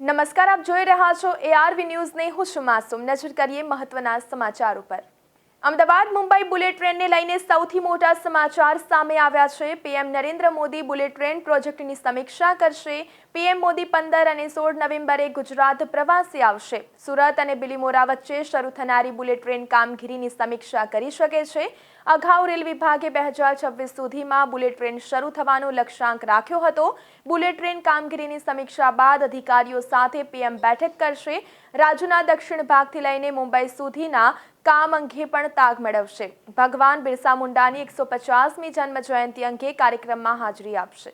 નમસ્કાર, આપ જોઈ રહ્યા છો એઆરવી ન્યૂઝને. હું છું માસુમ. નજર કરીએ મહત્વના સમાચાર ઉપર. અમદાવાદ મુંબઈ બુલેટ ટ્રેનને લઈને સૌથી મોટા સમાચાર સામે આવ્યા છે. PM Narendra Modi bullet train પ્રોજેક્ટની સમીક્ષા કરશે. પીએમ મોદી પંદર અને સોળ નવેમ્બરે ગુજરાત પ્રવાસે આવશે. સુરત અને બિલીમોરા વચ્ચે શરૂ થનારી બુલેટ ટ્રેન કામગીરીની સમીક્ષા કરી શકે છે. અગાઉ રેલ વિભાગે બે હજાર છવ્વીસ સુધીમાં બુલેટ ટ્રેન શરૂ થવાનો લક્ષ્યાંક રાખ્યો હતો. બુલેટ ટ્રેન કામગીરીની સમીક્ષા બાદ અધિકારીઓ સાથે પીએમ બેઠક કરશે. રાજ્યના દક્ષિણ ભાગથી લઈને મુંબઈ સુધીના કામ અંગે પણ તાગ મેળવશે. ભગવાન બિરસા મુંડાની એકસો પચાસમી જન્મ જયંતિ અંગે કાર્યક્રમમાં હાજરી આપશે.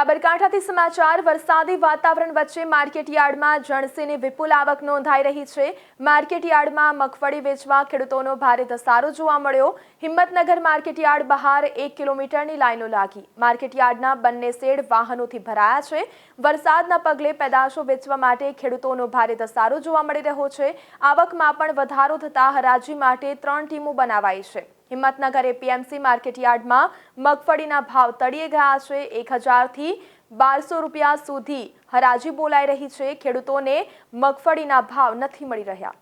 સાબરકાંઠાથી સમાચાર, વરસાદી વાતાવરણ વચ્ચે માર્કેટયાર્ડમાં જણસીની વિપુલ આવક નોંધાઈ રહી છે. માર્કેટયાર્ડમાં મગફળી વેચવા ખેડૂતોનો ભારે ધસારો જોવા મળ્યો. હિંમતનગર માર્કેટયાર્ડ બહાર એક કિલોમીટરની લાઈનો લાગી. માર્કેટયાર્ડના બંને શેડ વાહનોથી ભરાયા છે. વરસાદના પગલે પેદાશો વેચવા માટે ખેડૂતોનો ભારે ધસારો જોવા મળી રહ્યો છે. આવકમાં પણ વધારો થતાં હરાજી માટે ત્રણ ટીમો બનાવાઈ છે. હિંમતનગર એપીએમસી માર્કેટયાર્ડમાં મગફળીના ભાવ તળીએ ગયા છે એક હજારથી બારસો રૂપિયા સુધી. હરાજી બોલાઈ રહી છે. ખેડૂતોને મગફળીના ભાવ નથી મળી રહ્યા.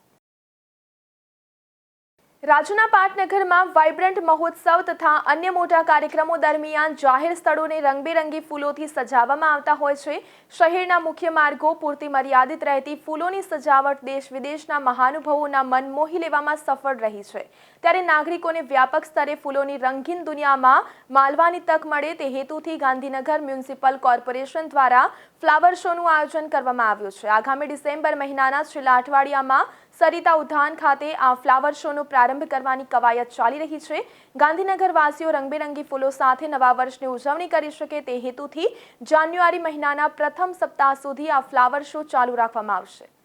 રાજ્યના પાટનગરમાં વાઇબ્રન્ટ મહોત્સવ તથા અન્ય મોટા કાર્યક્રમો દરમિયાન જાહેર સ્થળોને રંગબેરંગી ફૂલોથી સજાવવામાં આવતા હોય છે. શહેરના મુખ્ય માર્ગો પૂરતી મર્યાદિત રહેતી ફૂલોની સજાવટ દેશ વિદેશના મહાનુભાવોના મન મોહી લેવામાં સફળ રહી છે. ત્યારે નાગરિકોને વ્યાપક સ્તરે ફૂલોની રંગીન દુનિયામાં માલવાની તક મળે તે હેતુથી ગાંધીનગર મ્યુનિસિપલ કોર્પોરેશન દ્વારા ફ્લાવર શોનું આયોજન કરવામાં આવ્યું છે. આગામી ડિસેમ્બર મહિનાના છેલ્લા અઠવાડિયામાં સરિતા ઉદ્યાન ખાતે આ ફ્લાવર શોનું પ્રારંભ કરવાની કવાયત ચાલી રહી છે. ગાંધીનગર વાસીઓ રંગબેરંગી ફૂલો સાથે નવા વર્ષની ઉજવણી કરી શકે તે હેતુથી જાન્યુઆરી મહિનાના પ્રથમ સપ્તાહ સુધી આ ફ્લાવર શો ચાલુ રાખવામાં આવશે.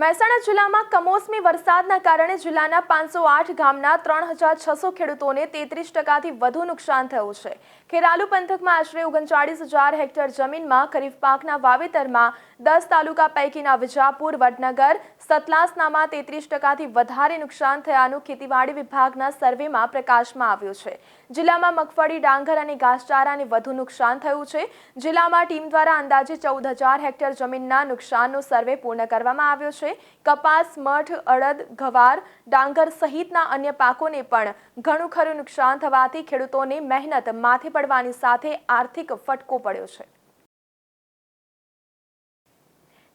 મહેસાણા જિલ્લામાં કમોસમી વરસાદના કારણે જિલ્લાના પાંચસો આઠ ગામના ત્રણ હજાર છસો ખેડૂતોને તેત્રીસ ટકાથી વધુ નુકસાન થયું છે. ખેરાલુ પંથકમાં આશરે ઓગણચાળીસ હજાર હેક્ટર જમીનમાં ખરીફ પાકના વાવેતરમાં દસ તાલુકા પૈકીના વિજાપુર, વડનગર, સતલાસનામાં તેત્રીસ ટકાથી વધારે નુકસાન થયાનું ખેતીવાડી વિભાગના સર્વેમાં પ્રકાશમાં આવ્યું છે. જિલ્લામાં મગફળી, ડાંગર અને ઘાસચારાને વધુ નુકસાન થયું છે. જિલ્લામાં ટીમ દ્વારા અંદાજે ચૌદ હજાર હેક્ટર જમીનના નુકસાનનો સર્વે પૂર્ણ કરવામાં આવ્યો છે. કપાસ, મઠ, અડદ ઘવાર ડાંગર સહિતના અન્ય પાકોને પણ ઘણું ખરું નુકસાન થવાથી ખેડૂતોને મહેનત માથે પડવાની સાથે આર્થિક ફટકો પડ્યો છે.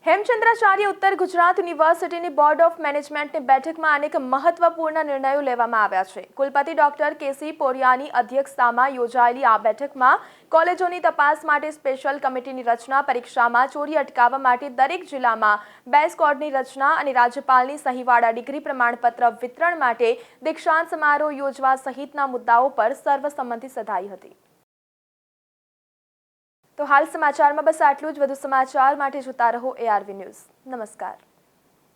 હેમચંદ્રાચાર્ય ઉત્તર ગુજરાત યુનિવર્સિટીની બોર્ડ ઓફ મેનેજમેન્ટની બેઠકમાં અનેક મહત્વપૂર્ણ નિર્ણયો લેવામાં આવ્યા છે. કુલપતિ ડોક્ટર કેસી પોરિયાની અધ્યક્ષતામાં યોજાયેલી આ બેઠકમાં કોલેજોની તપાસ માટે સ્પેશિયલ કમિટીની રચના, પરીક્ષામાં ચોરી અટકાવવા માટે દરેક જિલ્લામાં બે સ્કોડની રચના અને રાજ્યપાલની સહીવાળા ડિગ્રી પ્રમાણપત્ર વિતરણ માટે દીક્ષાંત સમારોહ યોજવા સહિતના મુદ્દાઓ પર સર્વસંમતિ સધાઈ હતી. તો હાલ સમાચારમાં બસ આટલું જ. વધુ સમાચાર માટે જોતા રહો એઆરવી ન્યૂઝ. નમસ્કાર.